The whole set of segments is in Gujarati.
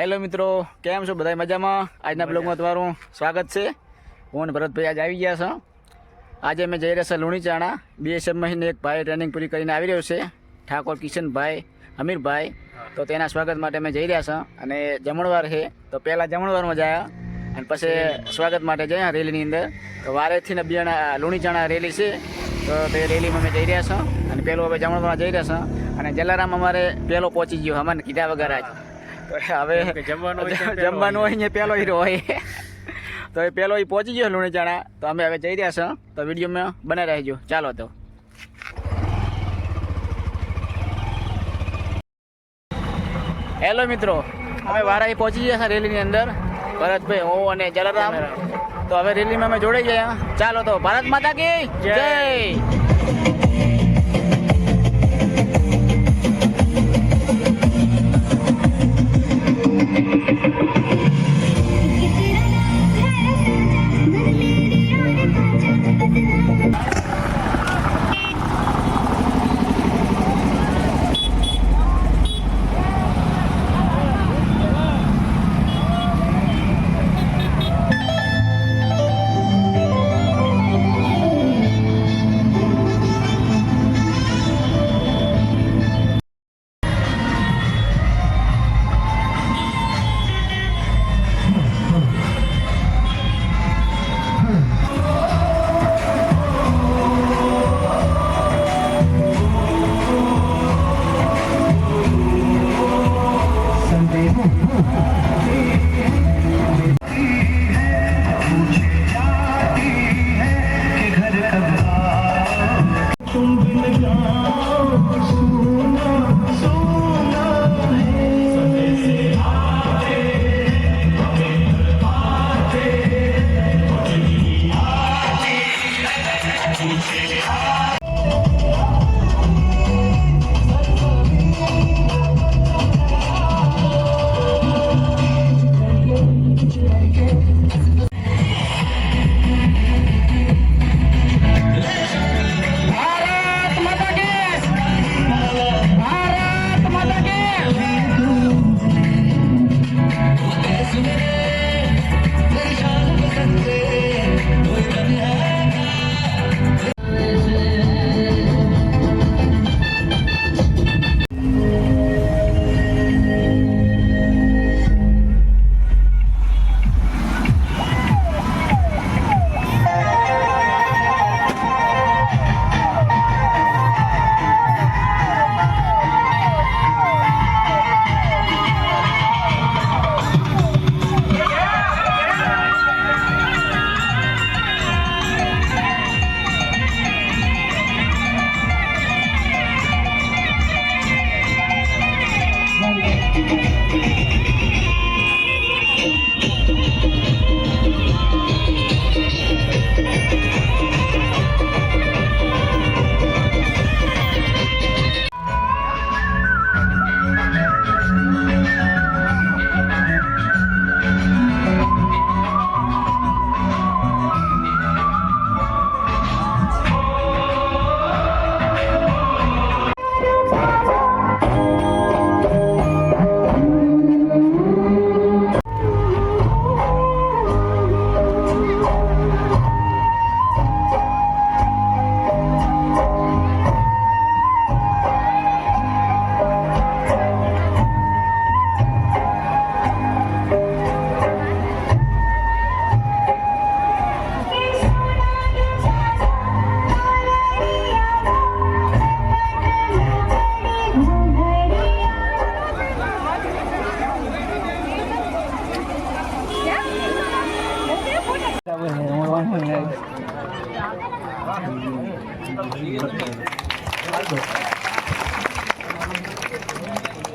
હેલો મિત્રો કેમ છો? બધા મજામાં? આજના બ્લોગમાં તમારું સ્વાગત છે. હું અને ભરતભાઈ આજે આવી ગયા છો આજે અમે જઈ રહ્યા છે લુણીચાણા. બીએસએફ મહિને એક ભાઈ ટ્રેનિંગ પૂરી કરીને આવી રહ્યો છે. ઠાકોર કિશનભાઈ અમીરભાઈ. તો તેના સ્વાગત માટે અમે જઈ રહ્યા છીએ. અને જમણવાર છે. તો પહેલાં જમણવારમાં જાય. અને પછી સ્વાગત માટે જયા રેલીની અંદર. તો વારેથી ને બિયાણા લુણીચાણા રેલી છે. તો તે રેલીમાં અમે જઈ રહ્યા છીએ. અને પહેલું હવે જમણવાર જઈ રહ્યા છીએ. અને જલારામ અમારે પહેલો પહોંચી ગયો. અમને કીધા વગર આજ. તો હવે જમવાનું હોય ત્યાં પહેલો જમવાનું હીરો હોય તો એ પહેલો એ પહોંચી ગયો લુણીચાણા. તો અમે હવે જઈ રહ્યા છીએ. તો વિડીયોમાં બનાવી રહેજો ચાલો તો. હેલો મિત્રો. અમે વારાઈ પહોંચી ગયા છે રેલીની અંદર. ભરતભાઈ હું અને જલારામ. તો હવે રેલીમાં અમે જોડાઈ ગયા. ચાલો તો. ભારત માતા કી જય. Thank you.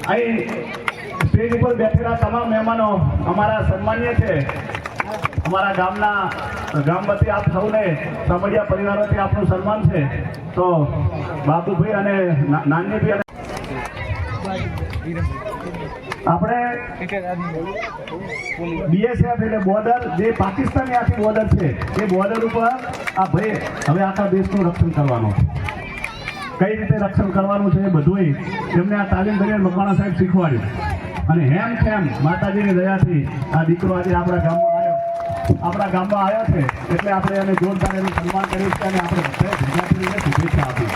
અહીં સ્ટેજ ઉપર બેઠેલા તમામ મહેમાનો અમારા સન્માનીય છે. અમારા ગામના ગામ વતી આપ સૌને સમડિયા પરિવાર વતી આપનું સન્માન છે. તો બાબુભાઈ અને ના- નાનજીભાઈ અને આપણે બીએસએફ એટલે બોર્ડર જે પાકિસ્તાનની આખી બોર્ડર છે, એ બોર્ડર ઉપર આ ભાઈ હવે આખા દેશનું રક્ષણ કરવાનું કઈ રીતે રક્ષણ કરવાનું છે એ બધું એમને આ તાલીમ દરમિયાન મકવાણા સાહેબ શીખવાડ્યું. અને હેમ ખેમ માતાજીની દયાથી આ દીકરો આજે આપણા ગામમાં આવ્યો. આપણા ગામમાં આવ્યો છે, એટલે આપણે એને જોરદાર એનું સન્માન કરીએ છીએ અને આપણે શુભેચ્છા આપી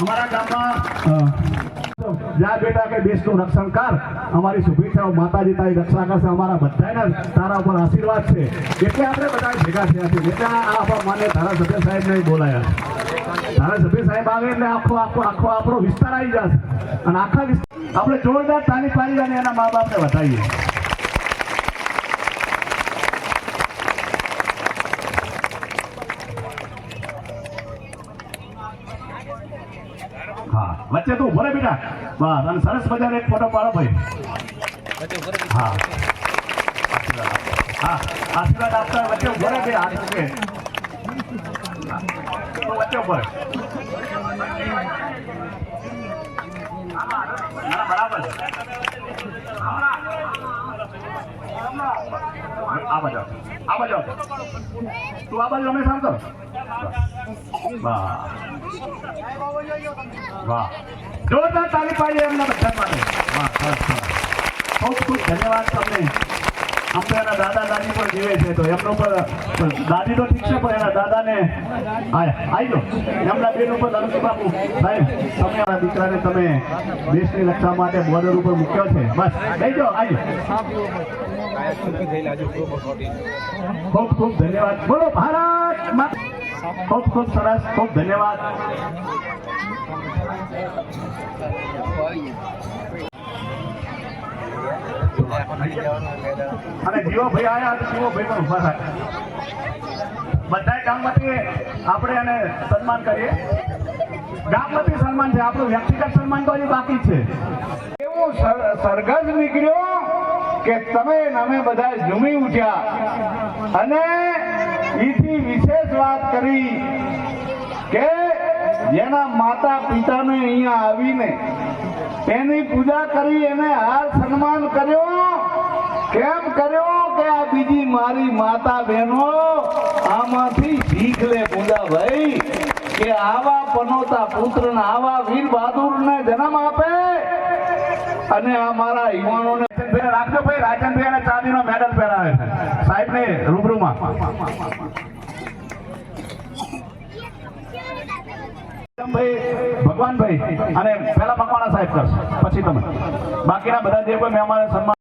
અમારા ગામમાં જા બેટા કે દેશનું રક્ષણ કર. અમારી શુભેચ્છાઓ માતાજી, તારી રક્ષા કરશે. અમારા બધાના તારા ઉપર આશીર્વાદ છે. એટલે આપણે બધા ભેગા થયા છીએ. એટલે આ આપણા માન્ય ધારાસભ્ય સાહેબને બોલાયા. ધારાસભ્ય સાહેબ આવે એટલે આખો આખો આખો આપણો વિસ્તાર આવી જશે. અને આખા વિસ્તાર આપણે જોરદાર તાલી પાડી અને એના મા બાપને વધાવીએ હા વચ્ચે તું રહે બેટા. બસ અને સરસ મજાનો એક ફોટો પાડો ભાઈ. હા. હા આશીર્વાદ આપતા વચ્ચે ઊભો રહે બે હાથ મૂકે વચ્ચે ઊભો બરાબર. આ બાજુ. આ બાજુ. તું આ બાજુ રમેશ આવતો વાહ વાહ જોરદાર તાલી પાડી એમના બધા માટે વાહ સરસ ખૂબ ખૂબ ધન્યવાદ તમને અમને એના દાદા દાદી પણ જીવે છે, તો એમનો પણ દાદી તો ઠીક છે, પણ એના દાદાને આવી જાઓ એમના બેન ઉપર ધનુષ બાપુ. સાહેબ તમે આ દીકરાને તમે દેશની રક્ષા માટે બોર્ડર ઉપર મૂક્યો છે. બસ, લઈ જાઓ આવી ખૂબ ખૂબ ધન્યવાદ. બોલો, ભારત ખૂબ ખૂબ સરસ, ખૂબ ધન્યવાદ. અને જીવો આવ્યા તો પણ ઊભા થાય. બધા ગામમાંથી આપણે એને સન્માન કરીએ. ગામમાંથી સન્માન છે, આપણું વ્યક્તિગત સન્માન તો હજી બાકી છે. એવો સર- સરઘસ નીકળ્યો કે તમે અમે બધા ઝૂમી ઉઠ્યા. અને એથી વિશેષ વાત કરી કે જેના માતા પિતાને અહીંયા આવીને એની પૂજા કરી, એને હાર સન્માન કર્યો. કેમ કર્યો કે આ બીજી મારી માતા બહેનો આમાંથી શીખ લે પૂજાભાઈ કે આવા પનોતા પુત્ર આવા વીર બહાદુર ને જન્મ આપે? અને આ મારા યુવાનો ને રાખજો ભાઈ રાજનભાઈ અને ચાંદી નો મેડલ પહેરાવે છે. સાહેબને રૂબરૂમાં. ભાઈ ભગવાનભાઈ અને પેલા મકવાણા સાહેબ કરશે. પછી તમે. બાકીના બધા જે કોઈ મહેમાન સન્માન